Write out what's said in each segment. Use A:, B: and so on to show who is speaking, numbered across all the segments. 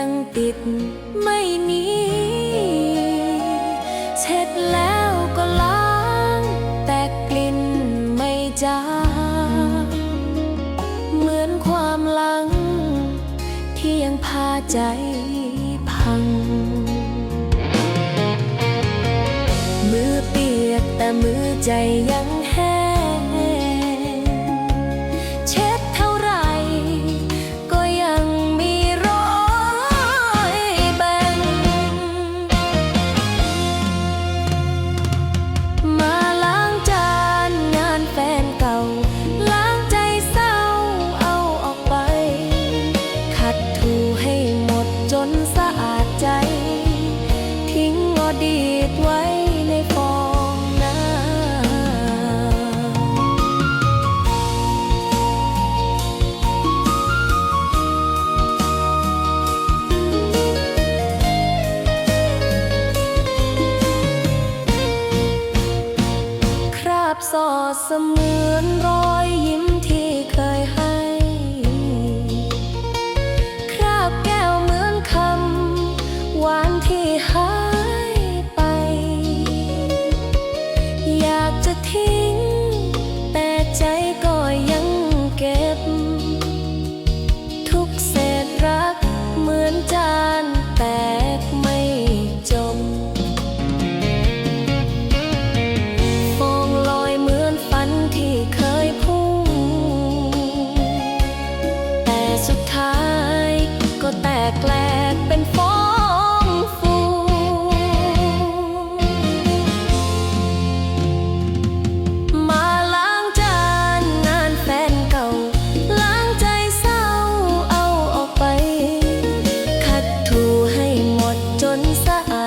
A: ยังติดไม่หนีเช็ดแล้วก็ล้างแต่กลิ่นไม่จางเหมือนความหลัง ที่ยังพาใจพัง มือเปียกแต่มือใจยัง เสมือนรอยยิ้มที่เคยให้ คราบแก้วเหมือนคำหวานที่หา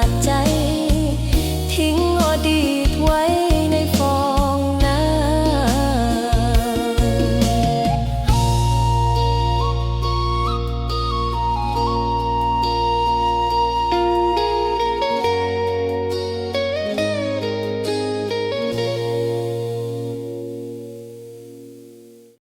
A: ดใจ ทิ้งอดีต